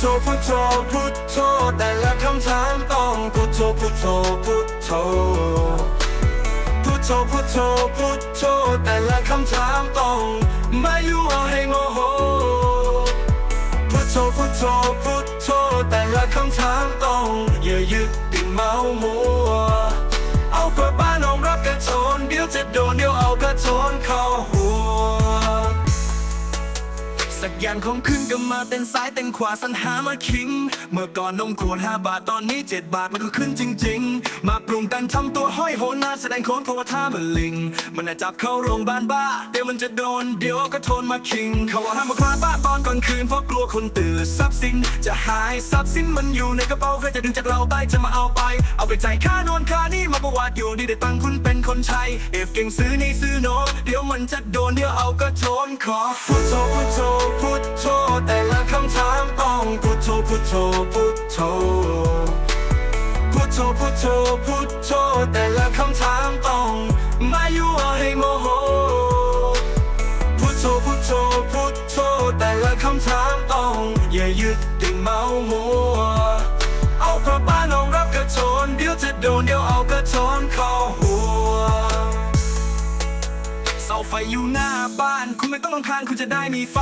โธพุทโธพุทโธแต่ละคำถามต้องพุทโธพุทโธพุทโธพุทโธพุทโธพุทโธแต่ละคำถามต้องไม่ยั่วให้โมโหพุทโธพุทโธพุทโธแต่ละคำถามต้องอย่ายึดติดเมามัวเอากลับบ้านเอารับกระโจนเดี๋ยวจะโดนเดี๋ยว อย่างของขึ้นก็มาเต้นซ้ายเต้นขวาสรรหามาคิง เมื่อก่อนนมขวดห้าบาทตอนนี้เจ็ดบาทมันก็ขึ้นจริง ๆ มาปรุงกันทำตัวห้อยโหนหน้าแสดงโคนเพราะว่าท่ามันลิง มันน่ะจับเข้าโรงพยาบาลบ้า เดี๋ยวมันจะโดน เดี๋ยวก็ทนมาคิง เขาว่าห้ามมาคลาดบ้าตอนกลางคืนเพราะกลัวคนตื่นทรัพย์สินจะหายทรัพย์สินมันอยู่ในกระเป๋าใครจะดึงจากเราไปจะมาเอาไป เอาไปจ่ายค่านอนค่านี่มาประวัติอยู่ดีได้ตังคุณเป็นคนใช้เอฟเก่งซื้อนี่ซื้อโนเดี๋ยวมันจะโดนเดี๋ยวเอาก็ทนขอพุทโธพุทโธพุทโธแต่ละคำถามต้องพุทโธพุทโธพุทโธพุทโธพุทโธพุทโธแต่ เสาไฟอยู่หน้าบ้าน คุณไม่ต้องรำคาญคุณจะได้มีไฟ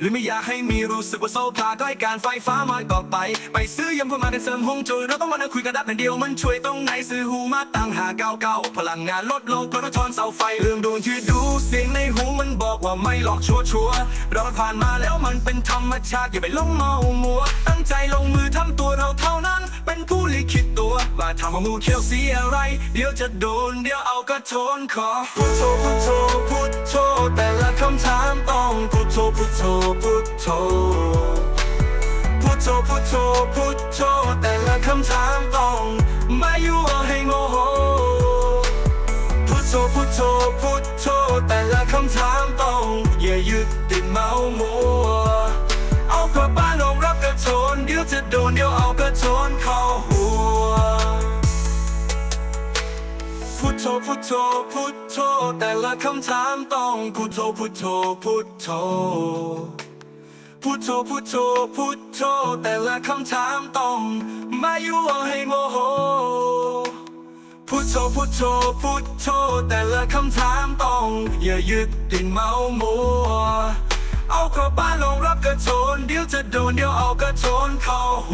หรือไม่อยากให้มีรู้สึกว่าโซฟาใกล้การไฟฟ้ามาต่อไป ไปซื้อยำเพื่อมากันเสริมห้องจุยเราต้องมานั่งคุยกันดับแต่เดียวมันช่วยตรงไหนซื้อหูมาตั้งหาเก้าเก้าพลังงานลดลงเพราะเราทอนเสาไฟเรื่องดวงที่ดูเสียงในหูมันบอกว่าไม่หลอกชัวร์ชัวเราผ่านมาแล้วมันเป็นธรรมชาติอย่าไปหลงเมามัว ตั้งใจลงมือทำตัวเราเท่านั้น เป็นผู้ลิขิต ทำของงูเขียวสีอะไร เดี๋ยวจะโดน เดี๋ยวเอากระโจนขอพุทโธพุทโธพุทโธแต่ละคำถามต้องพุทโธพุทโธพุทโธพุทโธพุทโธพุทโธแต่ละคำถามต้องไม่ยั่วให้โมโหพุทโธพุทโธพุทโธแต่ละคำถามต้องอย่ายึดติดเมาโม พุทโธพุทโธพุทโธแต่ละคำถามต้องพุทโธพุทโธพุทโธพุทโธพุทโธพุทโธแต่ละคำถามต้องไม่ยั่วให้โมโหพุทโธพุทโธพุทโธแต่ละคำถามต้องอย่ายึดติดเมามัวเอากลับบ้านลงรับกระโจนเดี๋ยวจะโดนเดี๋ยวเอากระโจนเข้าห